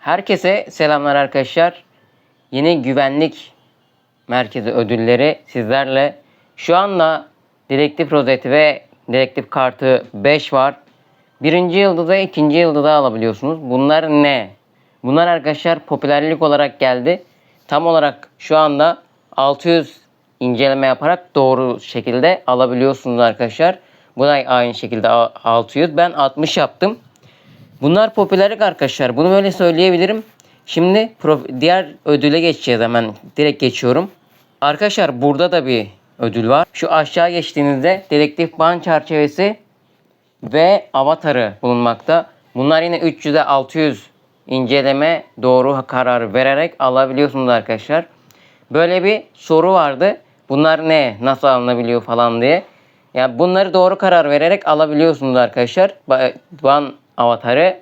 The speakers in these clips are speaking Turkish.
Herkese selamlar arkadaşlar. Yeni güvenlik merkezi ödülleri sizlerle. Şu anda dedektif rozeti ve dedektif kartı 5 var. Birinci yıldızı, ikinci yıldızı alabiliyorsunuz. Bunlar ne? Bunlar arkadaşlar popülerlik olarak geldi. Tam olarak şu anda 600 inceleme yaparak doğru şekilde alabiliyorsunuz arkadaşlar. Bu da aynı şekilde a- 600. Ben 60 yaptım. Bunlar popülerlik arkadaşlar. Bunu böyle söyleyebilirim. Şimdi diğer ödüle geçeceğiz hemen. Direkt geçiyorum. Arkadaşlar burada da bir ödül var. Şu aşağı geçtiğinizde dedektif ban çerçevesi ve avatarı bulunmakta. Bunlar yine 300'e 600 inceleme doğru karar vererek alabiliyorsunuz arkadaşlar. Böyle bir soru vardı. Bunlar ne? Nasıl alınabiliyor falan diye. Yani bunları doğru karar vererek alabiliyorsunuz arkadaşlar. Ba- Ban avatarı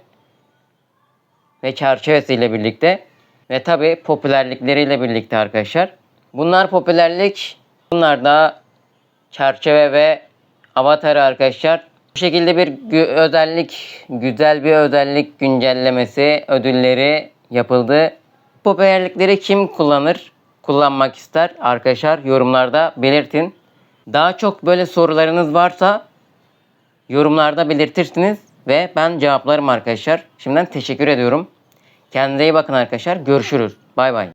ve çerçevesiyle birlikte ve tabi popülerlikleriyle birlikte arkadaşlar. Bunlar popülerlik, bunlar da çerçeve ve avatarı arkadaşlar. Bu şekilde bir gü- özellik, güzel bir özellik güncellemesi ödülleri yapıldı. Popülerlikleri kim kullanır, kullanmak ister arkadaşlar yorumlarda belirtin. Daha çok böyle sorularınız varsa yorumlarda belirtirsiniz ve ben cevaplarım arkadaşlar. Şimdiden teşekkür ediyorum. Kendinize iyi bakın arkadaşlar. Görüşürüz. Bay bay.